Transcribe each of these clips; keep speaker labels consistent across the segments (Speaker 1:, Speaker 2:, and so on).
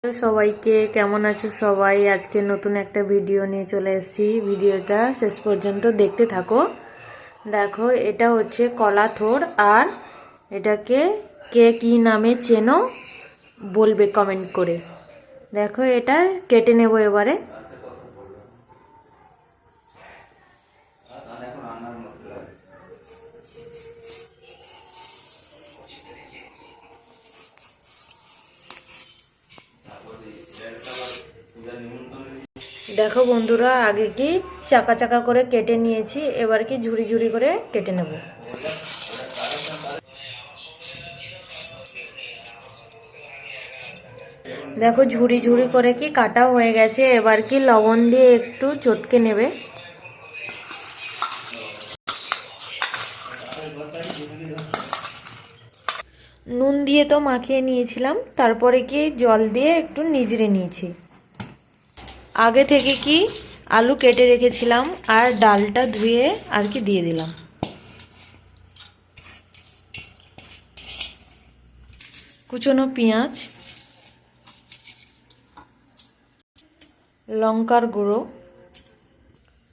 Speaker 1: Hello সবাইকে কেমন আছে সবাই? আজকে নতুন একটা ভিডিও নিয়ে চলে এসেছি। ভিডিওটা শেষ পর্যন্ত দেখতে থাকো। দেখো, এটা হচ্ছে কলা থোর আর এটাকে কে কি নামে চেনো বলবে কমেন্ট করে। দেখো, এটা কেটে নেব এবারে। দেখো বন্ধুরা, আগে কি চাকা চাকা করে কেটে নিয়েছি, এবার কি ঝুড়ি ঝুড়ি করে কেটে নেব। দেখো ঝুড়ি ঝুড়ি করে কি কাটা হয়ে গেছে, এবার কি লবণ দিয়ে একটু চটকে নেবে। নুন দিয়ে তো মাখিয়ে নিয়েছিলাম, তারপরে কি জল দিয়ে একটু নিজড়ে নিয়েছি। আগে থেকে কি আলু কেটে রেখেছিলাম আর ডালটা ধুয়ে আর কি দিয়ে দিলাম। কুচনো পেঁয়াজ, লঙ্কার গুঁড়ো,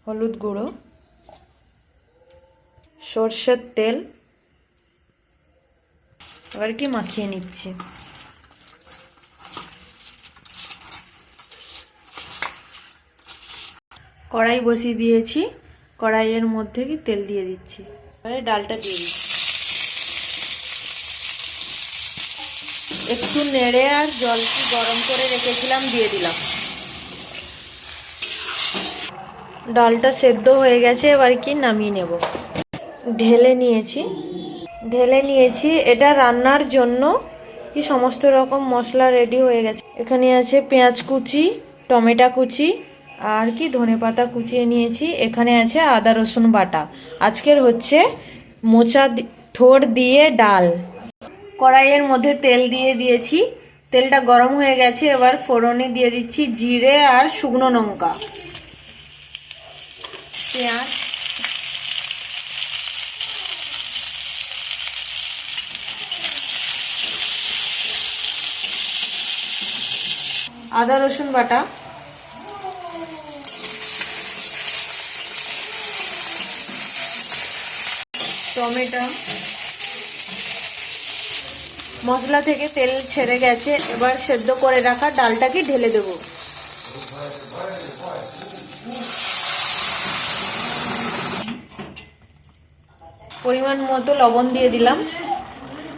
Speaker 1: হলুদ গুঁড়ো, সর্ষের তেল, এবার কি মাখিয়ে নিচ্ছি। কড়াই বসিয়ে দিয়েছি। কড়াইয়ের মধ্যে কি তেল দিয়ে দিচ্ছি। এবারে ডালটা দিয়ে দিচ্ছি। একটু নেড়ে আর জলটি গরম করে রেখেছিলাম, দিয়ে দিলাম। ডালটা সেদ্ধ হয়ে গেছে, এবার কি নামিয়ে নেব। ঢেলে নিয়েছি। ঢেলে নিয়েছি। এটা রান্নার জন্য কি সমস্ত রকম মশলা রেডি হয়ে গেছে। এখানে আছে পেঁয়াজ কুচি, টমেটো কুচি আর কি, ধনে পাতা কুচিয়ে নিয়েছি। এখানে আছে আদা, রসুন বাটা। আজকের হচ্ছে মোচা থোড় দিয়ে ডাল। কড়াইয়ের মধ্যে তেল দিয়ে দিয়েছি। তেলটা গরম হয়ে গেছে, এবার ফোড়নে দিয়ে দিচ্ছি জিরে আর শুকনো লঙ্কা। পেঁয়াজ। আদা, রসুন বাটা। টমেটো। মশলা থেকে তেল ছেড়ে গেছে, এবার সেদ্ধ করে রাখা ডালটাকে ঢেলে দেব। পরিমাণ মতো লবণ দিয়ে দিলাম,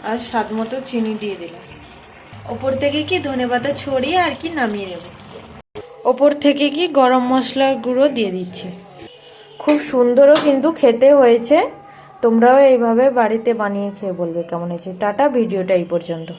Speaker 1: আর স্বাদ মতো চিনি দিয়ে দিলাম। ওপর থেকে কি ধনেপাতা ছড়িয়ে আর কি নামিয়ে নেব? ওপর থেকে কি গরম মশলার গুঁড়ো দিয়ে দিচ্ছে। খুব সুন্দরও কিন্তু খেতে হয়েছে। তোমরাও এইভাবে বাড়িতে বানিয়ে খেয়ে বলবে কেমন হয়েছে। টাটা ভিডিওটা এই পর্যন্ত।